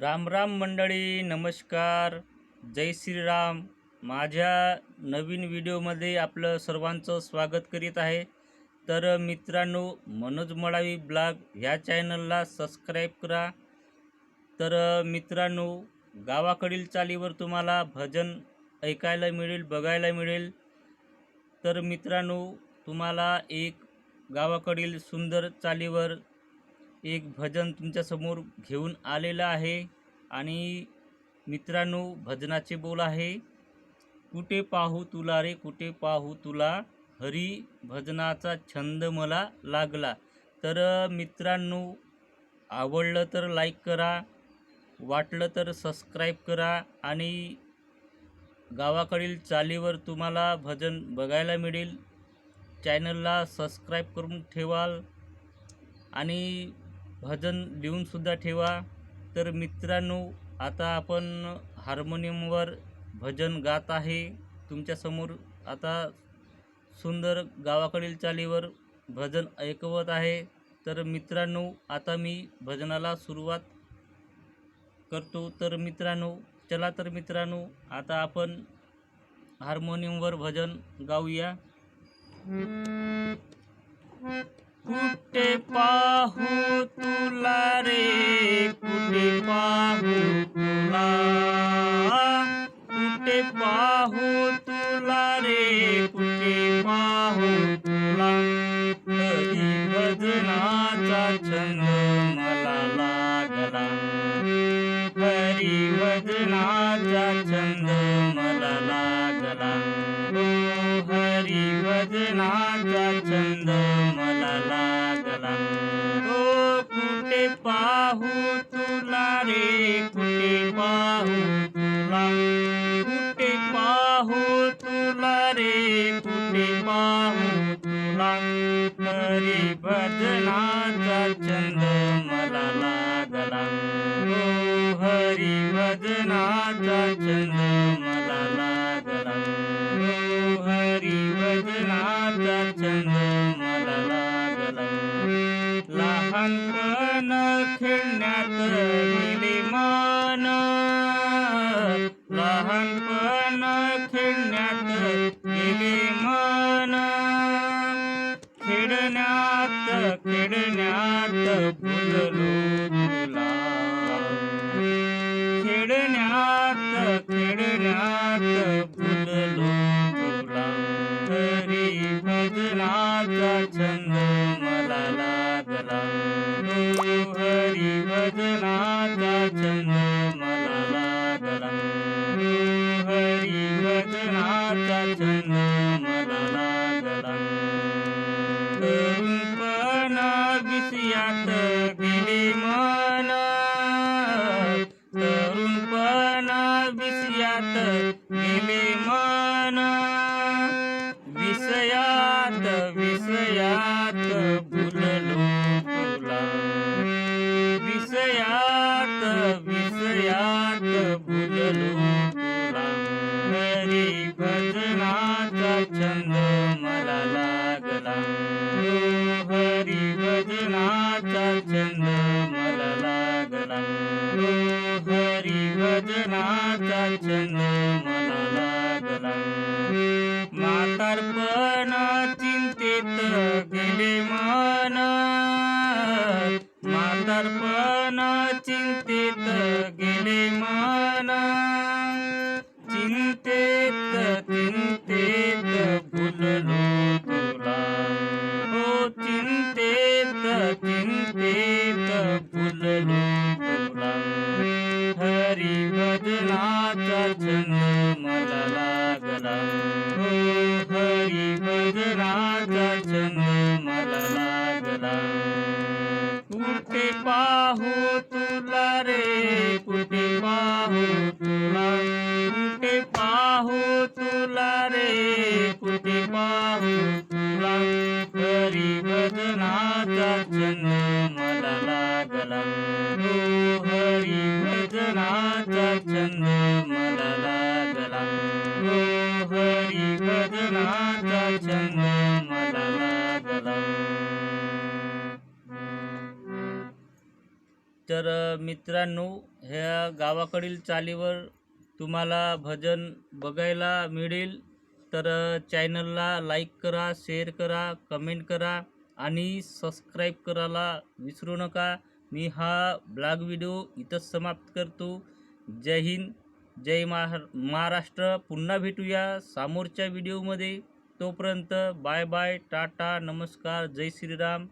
राम राम मंडळी नमस्कार. जय श्रीराम. माझ्या नवीन व्हिडिओमध्ये आपलं सर्वांचं स्वागत करीत आहे. तर मित्रांनो मनोज मळावी ब्लॉग ह्या चॅनलला सबस्क्राईब करा. तर मित्रांनो गावाकडील चालीवर तुम्हाला भजन ऐकायला मिळेल बघायला मिळेल. तर मित्रांनो तुम्हाला एक गावाकडील सुंदर चालीवर एक भजन तुमच्यासमोर घेऊन आलेलं आहे. आणि मित्रांनो भजनाचे बोल आहे कुठे पाहू तुला रे कुठे पाहू तुला? हरी भजनाचा छंद मला लागला. तर मित्रांनो आवडलं तर लाईक करा वाटलं तर सबस्क्राईब करा. आणि गावाकडील चालीवर तुम्हाला भजन बघायला मिळेल. चॅनलला सबस्क्राईब करून ठेवाल. आणि भजन लिहूनसुद्धा ठेवा. तर मित्रांनो आता आपण हार्मोनियमवर भजन गात आहे. तुमच्यासमोर आता सुंदर गावाकडील चालीवर भजन ऐकवत आहे. तर मित्रांनो आता मी भजनाला सुरुवात करतो. तर मित्रांनो चला तर मित्रांनो आता आपण हार्मोनियमवर भजन गाऊया. कुठे पाहू तुला रे? कुठे पाहू तुला? कुठे पाहू तुला रे? कुठे पाहू तुला? हरी भजनाचा छंद मला लागला. हरी वजनाचा छंद मला लागला. हरी वजनाचा छंद रे कुठे पाहू तुला कुठे पाहू तुला रे कुठे पाहू तुला. हरी भजनाचा छंद मला लागला. ओ हरी भजनाचा छंद मला लागला. ओ हरी भजनाचा छंद पण खेळण्यात गेले मन. खेळण्यात खेळण्यात भुललो तुला. खेळण्यात खेळण्यात भुललो तुला. हरी भजनाचा छंद मला लागला. हरी भजनाचा छंद विषयात तुला. विषयात विषयात भुललो तुला. हरी भजनाचा छंद मला लागला. हरी भजनाचा छंद मला लागला. हरी भजनाचा छंद मला लागला. म्हातारपण म्हातारपण चिंतेत गेले मन चिंतेत चिंतेत भुललो तुला हो चिंतेत चिंतेत भुललो तुला हरी भजनाचा छंद मला लागला हो हरी भजनाचा कुठे पाहू तुला रे? कुठे पाहू तुला? कुठे पाहू तुला रे? कुठे पाहू तुला? तरी भजनाचा छंद मला लागला. हो हरी भजनाचा छंद मला लागला. हो हरी भजनाचा छंद तर मित्रांनो ह्या गावाकडील चालीवर तुम्हाला भजन बघायला मिळेल. तर चॅनलला लाईक करा शेअर करा कमेंट करा आणि सबस्क्राईब करायला विसरू नका. मी हा ब्लॉग व्हिडिओ इथंच समाप्त करतो. जय हिंद जय महार महाराष्ट्र. पुन्हा भेटूया समोरच्या व्हिडिओमध्ये. तोपर्यंत बाय बाय टाटा नमस्कार जय श्रीराम.